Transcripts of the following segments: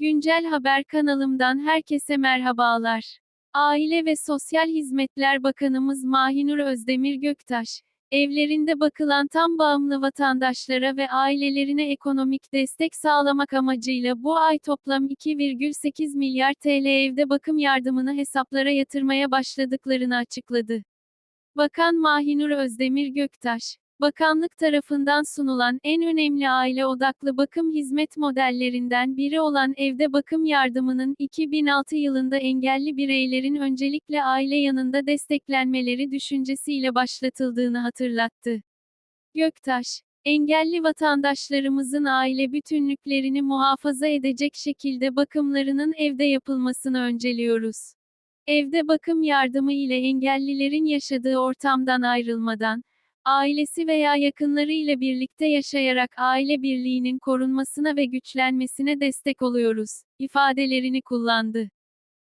Güncel Haber kanalımdan herkese merhabalar. Aile ve Sosyal Hizmetler Bakanımız Mahinur Özdemir Göktaş, evlerinde bakılan tam bağımlı vatandaşlara ve ailelerine ekonomik destek sağlamak amacıyla bu ay toplam 2,8 milyar TL evde bakım yardımını hesaplara yatırmaya başladıklarını açıkladı. Bakan Mahinur Özdemir Göktaş, Bakanlık tarafından sunulan en önemli aile odaklı bakım hizmet modellerinden biri olan evde bakım yardımının 2006 yılında engelli bireylerin öncelikle aile yanında desteklenmeleri düşüncesiyle başlatıldığını hatırlattı. Göktaş, engelli vatandaşlarımızın aile bütünlüklerini muhafaza edecek şekilde bakımlarının evde yapılmasını önceliyoruz. Evde bakım yardımı ile engellilerin yaşadığı ortamdan ayrılmadan, ailesi veya yakınları ile birlikte yaşayarak aile birliğinin korunmasına ve güçlenmesine destek oluyoruz, ifadelerini kullandı.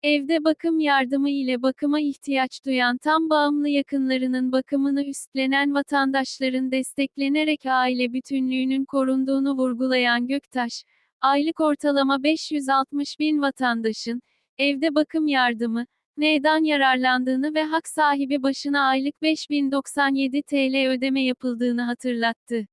Evde bakım yardımı ile bakıma ihtiyaç duyan tam bağımlı yakınlarının bakımını üstlenen vatandaşların desteklenerek aile bütünlüğünün korunduğunu vurgulayan Göktaş, aylık ortalama 560 bin vatandaşın, evde bakım yardımı, neden yararlandığını ve hak sahibi başına aylık 5097 TL ödeme yapıldığını hatırlattı.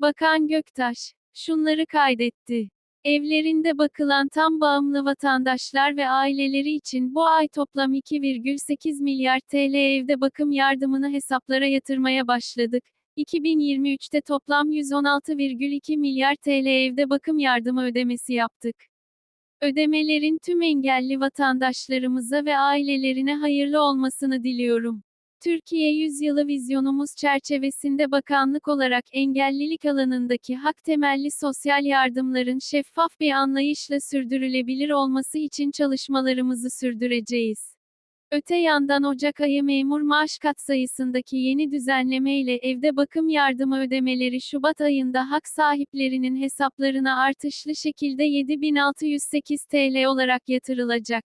Bakan Göktaş, şunları kaydetti. Evlerinde bakılan tam bağımlı vatandaşlar ve aileleri için bu ay toplam 2,8 milyar TL evde bakım yardımını hesaplara yatırmaya başladık. 2023'te toplam 116,2 milyar TL evde bakım yardımı ödemesi yaptık. Ödemelerin tüm engelli vatandaşlarımıza ve ailelerine hayırlı olmasını diliyorum. Türkiye Yüzyılı vizyonumuz çerçevesinde bakanlık olarak engellilik alanındaki hak temelli sosyal yardımların şeffaf bir anlayışla sürdürülebilir olması için çalışmalarımızı sürdüreceğiz. Öte yandan Ocak ayı memur maaş katsayısındaki yeni düzenleme ile evde bakım yardımı ödemeleri Şubat ayında hak sahiplerinin hesaplarına artışlı şekilde 7608 TL olarak yatırılacak.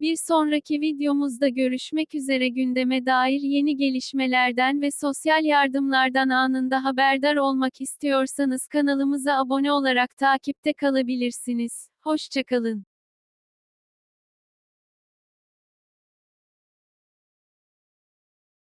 Bir sonraki videomuzda görüşmek üzere gündeme dair yeni gelişmelerden ve sosyal yardımlardan anında haberdar olmak istiyorsanız kanalımıza abone olarak takipte kalabilirsiniz. Hoşçakalın.